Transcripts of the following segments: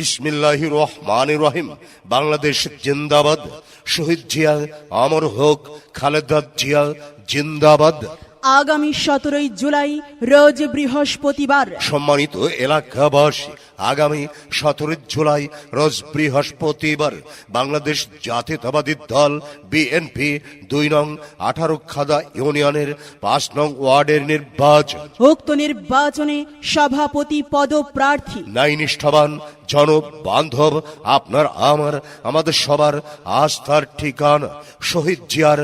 বিসমিল্লাহ রহমান রহিম। বাংলাদেশ জিন্দাবাদ। শহীদ জিয়া আমর হোক খালেদা জিয়া জিন্দাবাদ। আগামী সতেরোই জুলাই রোজ বৃহস্পতিবার। সম্মানিত এলাকাবাসী আগামী সতেরো জুলাই রোজ বৃহস্পতিবার। বাংলাদেশ জাতীয়তাবাদী দল বিএনপি দুই নং আঠারো খাদা ইউনিয়নের পাঁচ নং ওয়ার্ডের নির্বাচন। উক্ত নির্বাচনে সভাপতি পদপ্রার্থী। ন্যায় নিষ্ঠাবান জনবান্ধব আপনার আমার আমাদের সবার আস্থার ঠিকানা শহীদ জিয়ার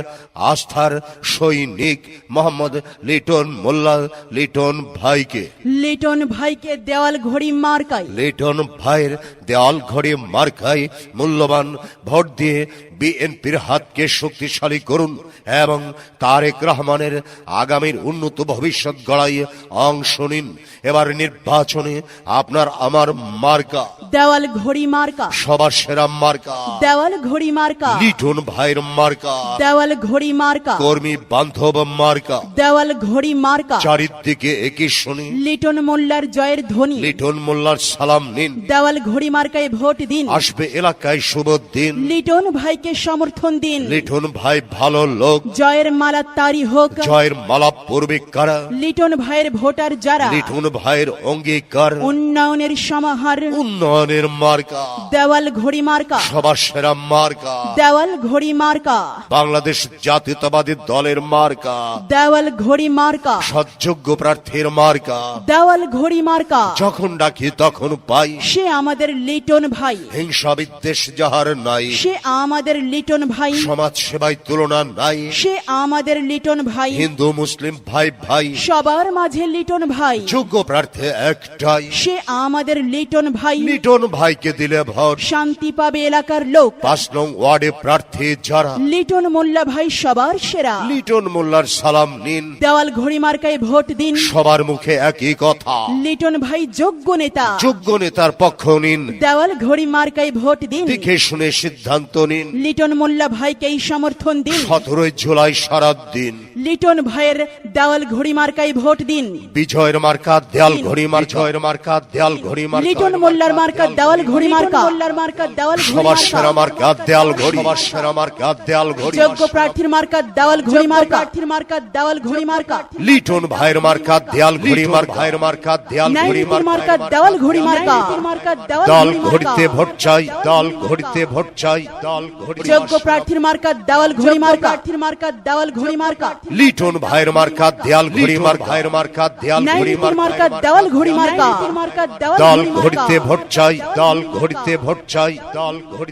আস্থার সৈনিক মোহাম্মদ লিটন মোল্লা লিটন ভাইকে। লিটন ভাইকে দেওয়াল ঘড়ি মার্কায়। লিটন ভাইয়ের দেওয়াল ঘড়ি মার্কায় মূল্যবান ভোট দিয়ে বিএনপির হাতকে শক্তিশালী করুন এবং তারেক রহমানের আগামীর উন্নত ভবিষ্যৎ গড়াই অংশ নিন। এবার নির্বাচনে আপনার আমার মার্কা। দেওয়াল ঘড়ি মার্কা। সবার সেরা মার্কা। দেওয়াল ঘড়ি মার্কা। লিটন ভাইয়ের মার্কা। দেওয়াল ঘড়ি মার্কা। কর্মী বান্ধব মার্কা। দেওয়াল ঘড়ি মার্কা। চারিদিকে একই শুনি। লিটন মোল্লার জয়ের ধ্বনি। লিটন মোল্লার সালাম নিন। দেওয়াল ঘড়ি মার্কায় ভোট দিন। আসবে এলাকায় শুভ দিন। লিটন ভাইকে সমর্থন দিন। লিটন ভাই ভালো লোক। জয়ের মালা তারি হোক। জয়ের মালা পূর্বে কারা? লিটন ভাইয়ের ভোটার যারা? লিটন ভাইয়ের অঙ্গীকার। উন্নয়নের সমাহার। উন্নয়নের মার্কা। দেওয়াল ঘড়ি মার্কা। সবার সেরা মার্কা। দেওয়াল ঘড়ি মার্কা। বাংলাদেশ জাতীয়তাবাদী দলের মার্কা। দেওয়াল ঘড়ি মার্কা। সৎযোগ্য প্রার্থীর মার্কা। দেওয়াল ঘড়ি মার্কা। যখন ডাকি তখন পাই। সে আমাদের লিটন ভাই। হিংসা বিদ্বেষ যাহার নাই। সে আমাদের লিটন ভাই। সমাজ সেবায় তুলনা নাই। সে আমাদের লিটন ভাই। হিন্দু মুসলিম ভাই ভাই। সবার মাঝে লিটন ভাই। যোগ্য প্রার্থী একটাই। সে আমাদের লিটন ভাই। লিটন ভাইকে দিলে ভোট। শান্তি পাবে এলাকার লোক। পাঁচ নং ওয়ার্ডে প্রার্থী যারা। লিটন মোল্লা ভাই সবার সেরা। লিটন মোল্লার সালাম নিন। দেওয়াল ঘড়ি মার্কায় ভোট দিন। সবার মুখে একই কথা। লিটন ভাই যোগ্য নেতা। যোগ্য নেতার পক্ষ নিন। দেওয়াল ঘড়ি মার্কাই ভোট দিন। দেখে শুনে সিদ্ধান্ত নিন। লিটন মোল্লা ভাইকে এই সমর্থন দিন। সতেরোই জুলাই সারা দিন। লিটন ভাইয়ের দেওয়াল ঘড়ি মার্কায় ভোট দিন। বিজয়ের মার্কা দেয়াল ঘড়ি মার জয়ের মার্কা দেয়াল ঘড়ি মার লিটন মোল্লার মার্কা দেওয়াল ঘড়ি মার্কা। মোল্লার মার্কা দেওয়াল ঘড়ি সবার সেরা মার্কা দেয়াল ঘড়ি। সবার সেরা মার্কা দেয়াল ঘড়ি যোগ্য প্রার্থীর মার্কা দেওয়াল ঘড়ি মার্কা। প্রার্থীর মার্কা দেওয়াল ঘড়ি মার্কা। লিটন ভাইয়ের মার্কা দেয়াল ঘড়ি মার ভাইয়ের মার্কা দেয়াল ঘড়ি মার্কা। দেওয়াল ঘড়ি মার্কা। মার্কা দেওয়াল ঘড়ি ঘড়িতে মার্কা ভোট চাই দল ঘড়িতে ভোট চাই দল ঘড়ি যোগ্য প্রার্থীর মার্কা দেওয়াল ঘড়ি মার্কা। প্রার্থীর মার্কা দেওয়াল ঘড়ি মার্কা। লিটন ভাইয়ের মার্কা দেয়াল ঘড়ি মার ভাইয়ের মার্কা দেয়াল ঘড়ি মার মার্কা। দেওয়াল ঘড়ি মার্কা। দেয়াল দল ঘড়িতে ভোট চাই দল ঘড়িতে ভোট চাই। দল ঘড়ি